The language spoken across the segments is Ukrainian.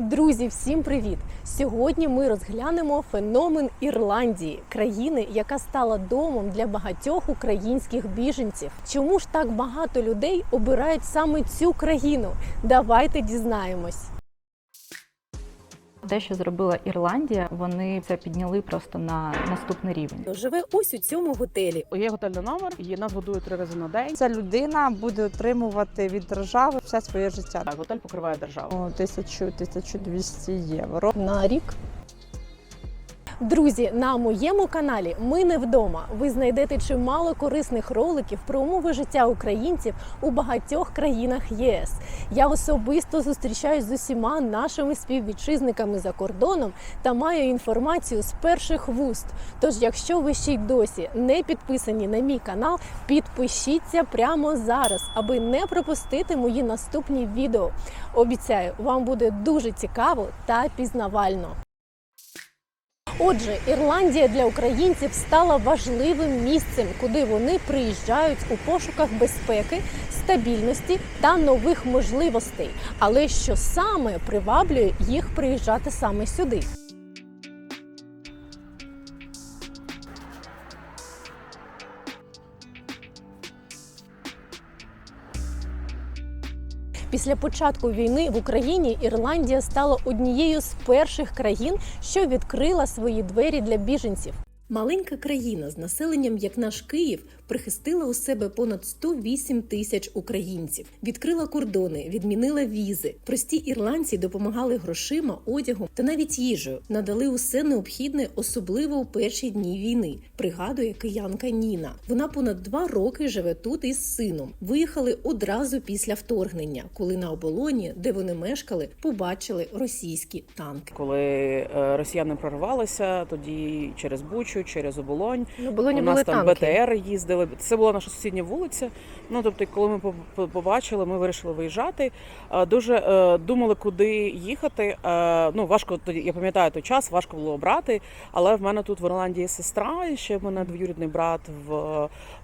Друзі, всім привіт! Сьогодні ми розглянемо феномен Ірландії, країни, яка стала домом для багатьох українських біженців. Чому ж так багато людей обирають саме цю країну? Давайте дізнаємось. Те, що зробила Ірландія, вони це підняли просто на наступний рівень. Живе ось у цьому готелі. Є готельний номер, і нас годують три рази на день. Ця людина буде отримувати від держави все своє життя. Так, готель покриває державу. Тисячу тисячу, двісті євро. на рік. Друзі, на моєму каналі Ми не вдома. Ви знайдете чимало корисних роликів про умови життя українців у багатьох країнах ЄС. Я особисто зустрічаюсь з усіма нашими співвітчизниками за кордоном та маю інформацію з перших вуст. Тож, якщо ви ще й досі не підписані на мій канал, підпишіться прямо зараз, аби не пропустити мої наступні відео. Обіцяю, вам буде дуже цікаво та пізнавально. Отже, Ірландія для українців стала важливим місцем, куди вони приїжджають у пошуках безпеки, стабільності та нових можливостей. Але що саме приваблює їх приїжджати саме сюди? Після початку війни в Україні Ірландія стала однією з перших країн, що відкрила свої двері для біженців. Маленька країна з населенням, як наш Київ, прихистила у себе понад 108 тисяч українців, відкрила кордони, відмінила візи. Прості ірландці допомагали грошима, одягом та навіть їжею. Надали усе необхідне, особливо у перші дні війни. Пригадує киянка Ніна. Вона понад два роки живе тут із сином. Виїхали одразу після вторгнення, коли на оболоні, де вони мешкали, побачили російські танки. Коли е, росіяни прорвалися, тоді через Бучу, через Оболонь. Ну, У нас там БТР їздили. Це була наша сусідня вулиця. Ну тобто, коли ми по- по- побачили, ми вирішили виїжджати. Дуже е, думали, куди їхати. Е, Ну важко тоді. Я пам'ятаю той час, важко було обрати. Але в мене тут в Ірландії сестра, і ще в мене двоюрідний брат в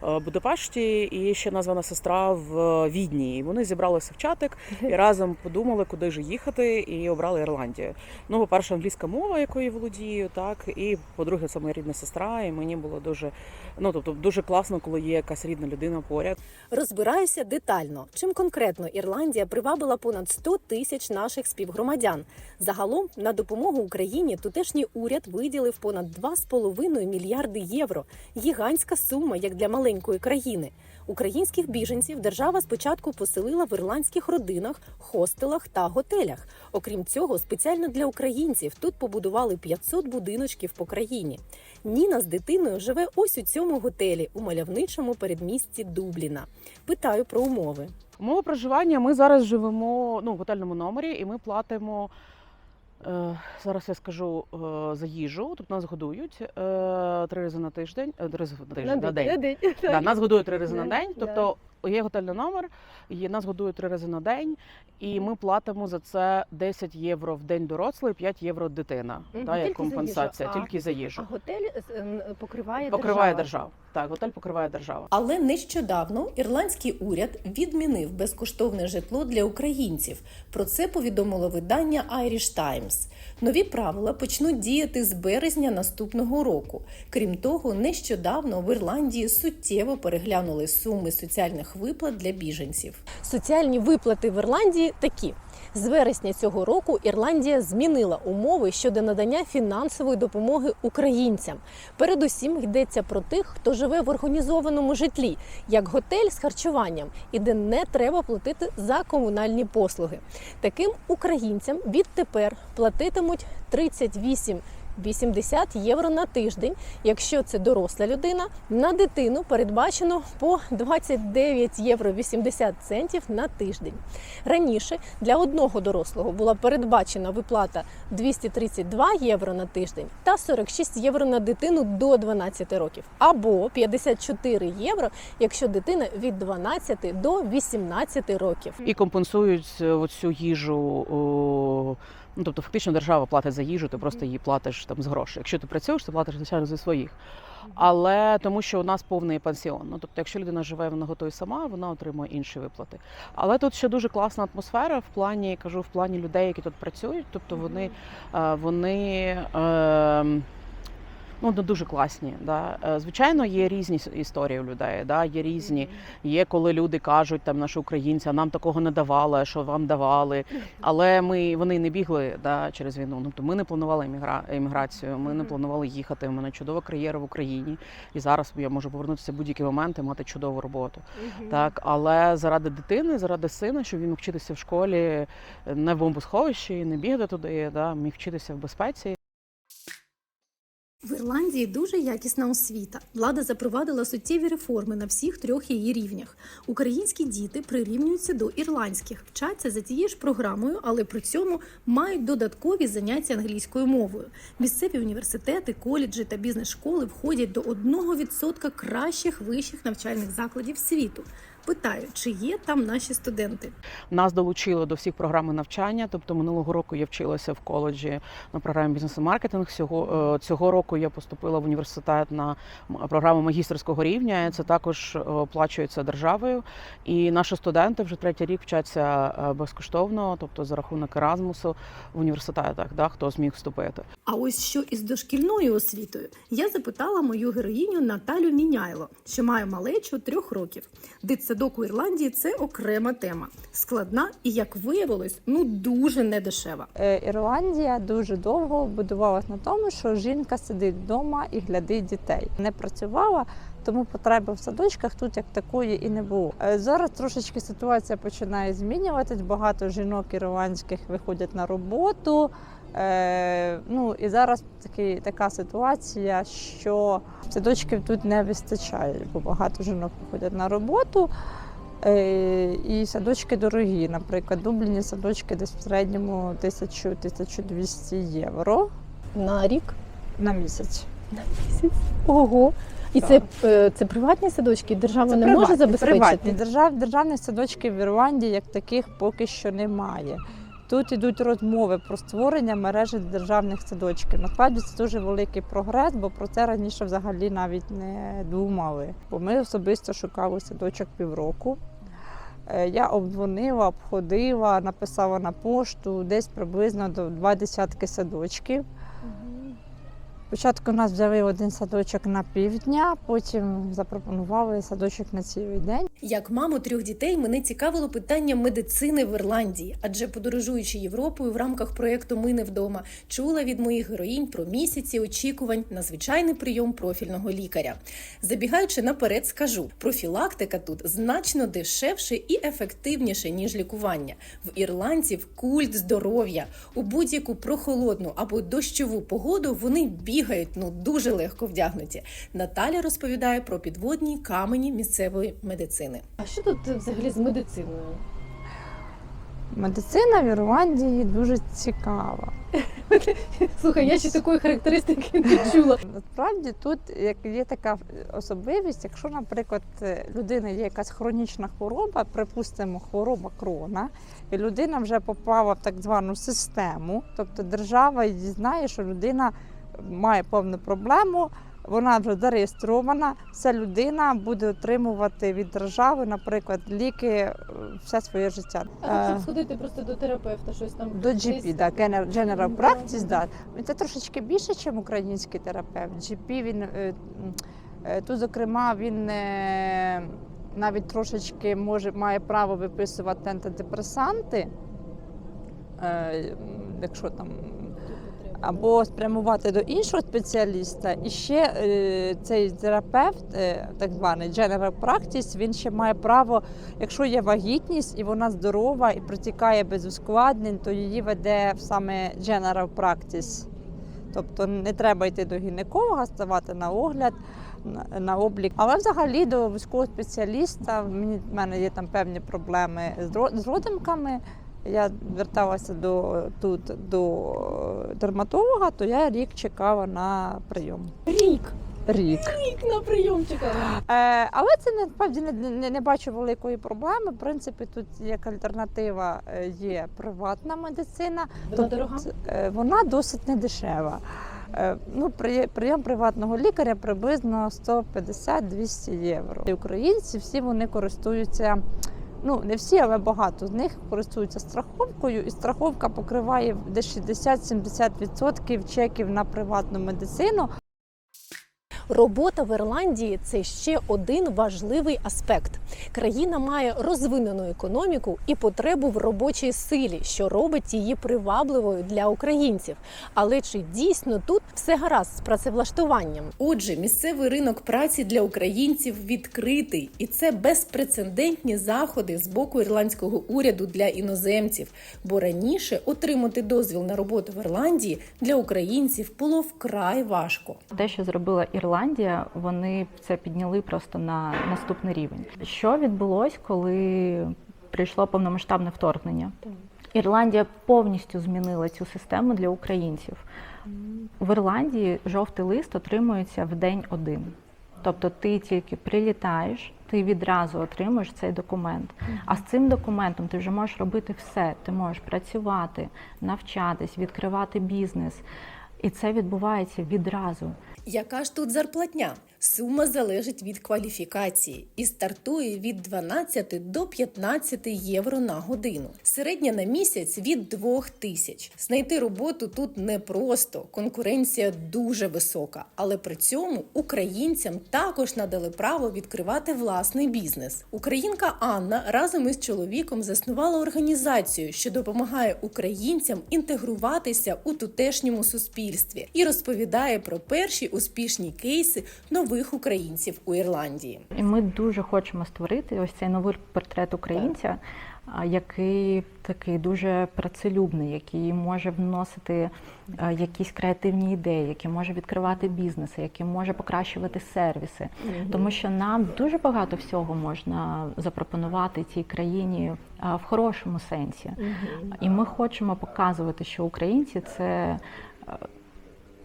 е, Будапешті, і ще названа сестра в Відні. І вони зібралися в чатик і разом подумали, куди ж їхати, і обрали Ірландію. Ну, по-перше, англійська мова, якою я володію, так і по-друге, це моя рідна сестра, і мені було дуже ну тобто дуже класно, коли є якась рідна людина поряд. Розбираюся детально, чим конкретно Ірландія привабила понад 100 тисяч наших співгромадян. Загалом на допомогу Україні тутешній уряд виділив понад 2,5 мільярди євро. Гігантська сума, як для маленької країни. Українських біженців держава спочатку поселила в ірландських родинах, хостелах та готелях. Окрім цього, спеціально для українців тут побудували 500 будиночків по країні. Ніна з дитиною живе ось у цьому готелі у мальовничому передмісті Дубліна. Питаю про умови. Умови проживання ми зараз живемо ну, в готельному номері, і ми платимо. Е, зараз я скажу е, за їжу. Тут нас годують е, три рази на тиждень. Три рази на тиждень на день. Да, нас годують три рази на день. Тобто є готельний номер, і нас годують три рази на день, і ми платимо за це 10 євро в день дорослий, 5 євро дитина. Мгм, Та, як тільки за компенсація, А- тільки за їжу. готель покриває Покриває держава. Так, готель покриває держава. Але нещодавно ірландський уряд відмінив безкоштовне житло для українців. Про це повідомило видання Irish Times. Нові правила почнуть діяти з березня наступного року. Крім того, нещодавно в Ірландії суттєво переглянули суми соціальних виплат для біженців. Соціальні виплати в Ірландії такі. З вересня цього року Ірландія змінила умови щодо надання фінансової допомоги українцям. Передусім йдеться про тих, хто живе в організованому житлі, як готель з харчуванням, і де не треба платити за комунальні послуги. Таким українцям відтепер платитимуть 38 80 євро на тиждень. Якщо це доросла людина, на дитину передбачено по 29 євро 80 центів на тиждень. Раніше для одного дорослого була передбачена виплата 232 євро на тиждень та 46 євро на дитину до 12 років, або 54 євро, якщо дитина від 12 до 18 років. І компенсують е, оцю їжу о, Ну тобто, фактично, держава платить за їжу, ти просто її платиш там з грошей. Якщо ти працюєш, ти платиш звичайно зі своїх. Але тому, що у нас повний пансіон. Ну тобто, якщо людина живе вона готує сама, вона отримує інші виплати. Але тут ще дуже класна атмосфера в плані, кажу, в плані людей, які тут працюють. Тобто вони, е, вони. е, Ну, ну, дуже класні. Да. Е, Звичайно, є різні історії у людей. Да. Є різні. Є коли люди кажуть, там наші українці, а нам такого не давали, що вам давали. Але ми вони не бігли да, через війну. Ну, то ми не планували емігра... еміграцію, ми не планували їхати. У мене чудова кар'єра в Україні. І зараз я можу повернутися в будь-який момент і мати чудову роботу. Так, але заради дитини, заради сина, щоб він міг вчитися в школі е, не в бомбосховищі, не бігати туди, да, міг вчитися в безпеці. В Ірландії дуже якісна освіта. Влада запровадила суттєві реформи на всіх трьох її рівнях. Українські діти прирівнюються до ірландських, вчаться за тією ж програмою, але при цьому мають додаткові заняття англійською мовою. Місцеві університети, коледжі та бізнес-школи входять до 1% кращих вищих навчальних закладів світу. Питаю, чи є там наші студенти? Нас долучили до всіх програм навчання. Тобто минулого року я вчилася в коледжі на програмі бізнес і маркетинг. Цього е, цього року я поступила в університет на програму магістерського рівня. Це також е, оплачується державою. І наші студенти вже третій рік вчаться е, безкоштовно, тобто за рахунок Еразмусу в університетах, да, хто зміг вступити. А ось що із дошкільною освітою, я запитала мою героїню Наталю Міняйло, що має малечу трьох років. Дитсадок у Ірландії це окрема тема, складна і, як виявилось, ну дуже недешева. Е, Ірландія дуже довго будувалась на тому, що жінка сидить вдома і глядить дітей. Не працювала, тому потреби в садочках тут як такої і не було. Е, Зараз трошечки ситуація починає змінюватись. Багато жінок ірландських виходять на роботу. Е, ну і зараз такі, така ситуація, що садочків тут не вистачає, бо багато жінок виходять на роботу. Е, І садочки дорогі. Наприклад, дубліні садочки десь в середньому 1000-1200 євро На рік на місяць. На місяць. ого. І це, це, це приватні садочки, держава Це не приватні, може забезпечити. приватні. Держав, державних садочків в Ірландії як таких поки що немає. Тут йдуть розмови про створення мережі державних садочків. Насправді це дуже великий прогрес, бо про це раніше взагалі навіть не думали. Бо ми особисто шукали садочок півроку. Е, Я обдзвонила, обходила, написала на пошту десь приблизно до два десятки садочків. Спочатку нас взяли один садочок на півдня, потім запропонували садочок на цілий день. Як маму трьох дітей мене цікавило питання медицини в Ірландії, адже подорожуючи Європою в рамках проєкту Ми не вдома чула від моїх героїнь про місяці очікувань на звичайний прийом профільного лікаря. Забігаючи наперед, скажу, профілактика тут значно дешевше і ефективніше ніж лікування. В ірландців культ здоров'я у будь-яку прохолодну або дощову погоду вони бігають ну дуже легко вдягнуті. Наталя розповідає про підводні камені місцевої медицини. А що тут взагалі з медициною? Медицина в Ірландії дуже цікава. Слухай, я ще такої характеристики не чула. Насправді тут як є така особливість, якщо, наприклад, людина є якась хронічна хвороба, припустимо, хвороба крона, і людина вже попала в так звану систему, тобто держава знає, що людина має певну проблему. Вона вже зареєстрована, ця людина буде отримувати від держави, наприклад, ліки е, все своє життя. А Е, сходити просто до терапевта, щось там До GP, да, General, Practice, да. Це трошечки більше, ніж український терапевт. GP, він е, тут, зокрема, він навіть трошечки може має право виписувати антидепресанти, якщо там. Або спрямувати до іншого спеціаліста, і ще е, цей терапевт, е, так званий General Practice, він ще має право, якщо є вагітність і вона здорова і протікає без ускладнень, то її веде саме General Practice. Тобто не треба йти до гінеколога, ставати на огляд, на, облік. Але взагалі до військового спеціаліста в мене є там певні проблеми з ро- з родимками. Я зверталася до тут до дерматолога, то я рік чекала на прийом. Рік. рік. Рік На прийом чекала. Е, але це насправді не, не, не бачу великої проблеми. В принципі, тут як альтернатива е, є приватна медицина. Вона Тут, дорога? е, Вона досить недешева. Е, Ну, при- прийом приватного лікаря приблизно 150-200 євро. І Українці всі вони користуються. Ну, не всі, але багато з них користуються страховкою, і страховка покриває десь 60-70% чеків на приватну медицину. Робота в Ірландії це ще один важливий аспект. Країна має розвинену економіку і потребу в робочій силі, що робить її привабливою для українців. Але чи дійсно тут все гаразд з працевлаштуванням? Отже, місцевий ринок праці для українців відкритий, і це безпрецедентні заходи з боку ірландського уряду для іноземців. Бо раніше отримати дозвіл на роботу в Ірландії для українців було вкрай важко. Те, що зробила Ірландія, вони це підняли просто на наступний рівень. Що відбулось, коли прийшло повномасштабне вторгнення? Ірландія повністю змінила цю систему для українців. В Ірландії жовтий лист отримується в день один. Тобто ти тільки прилітаєш, ти відразу отримуєш цей документ. А з цим документом ти вже можеш робити все. Ти можеш працювати, навчатись, відкривати бізнес. І це відбувається відразу. Яка ж тут зарплатня? Сума залежить від кваліфікації і стартує від 12 до 15 євро на годину. Середня на місяць від 2 тисяч. Знайти роботу тут непросто, конкуренція дуже висока, але при цьому українцям також надали право відкривати власний бізнес. Українка Анна разом із чоловіком заснувала організацію, що допомагає українцям інтегруватися у тутешньому суспільстві і розповідає про перші успішні кейси нових українців у Ірландії. І ми дуже хочемо створити ось цей новий портрет українця, а, який такий дуже працелюбний, який може вносити якісь креативні ідеї, який може відкривати бізнеси, який може покращувати сервіси. Тому що нам дуже багато всього можна запропонувати цій країні в хорошому сенсі. І ми хочемо показувати, що українці це е,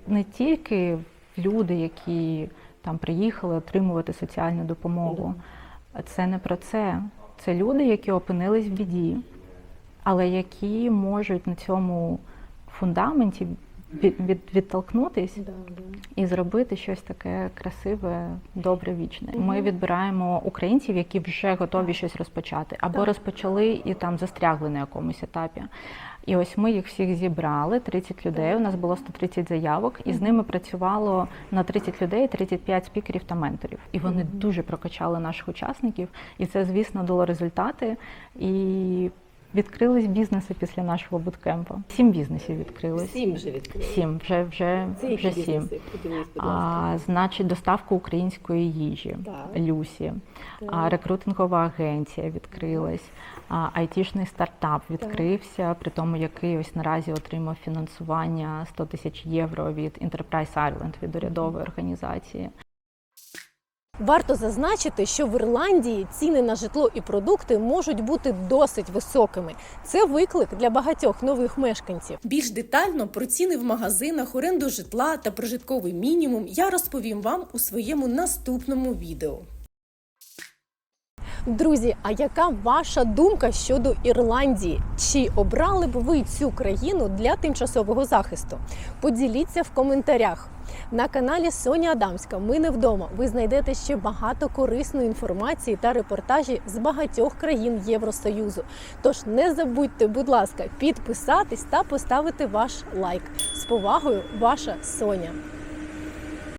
не тільки люди, які там приїхали отримувати соціальну допомогу. Це не про це. Це люди, які опинились в біді, але які можуть на цьому фундаменті від, від, відтолкнутись і зробити щось таке красиве, добре, вічне. Ми відбираємо українців, які вже готові щось розпочати, або розпочали і там застрягли на якомусь етапі. І ось ми їх всіх зібрали, 30 людей. У нас було 130 заявок, і з ними працювало на 30 людей 35 спікерів та менторів. І вони дуже прокачали наших учасників, і це, звісно, дало результати. І відкрились бізнеси після нашого буткемпу. Сім бізнесів відкрились. Сім вже відкрили. Сім, вже вже, Це вже сім. А, значить, доставку української їжі, Так. Люсі, а, рекрутингова агенція відкрилась, айтішний стартап відкрився, при тому, який ось наразі отримав фінансування 100 тисяч євро від Enterprise Ireland, від урядової організації. Варто зазначити, що в Ірландії ціни на житло і продукти можуть бути досить високими. Це виклик для багатьох нових мешканців. Більш детально про ціни в магазинах, оренду житла та прожитковий мінімум я розповім вам у своєму наступному відео. Друзі, а яка ваша думка щодо Ірландії? Чи обрали б ви цю країну для тимчасового захисту? Поділіться в коментарях. На каналі Соня Адамська. Ми не вдома. Ви знайдете ще багато корисної інформації та репортажі з багатьох країн Євросоюзу. Тож не забудьте, будь ласка, підписатись та поставити ваш лайк. З повагою, ваша Соня.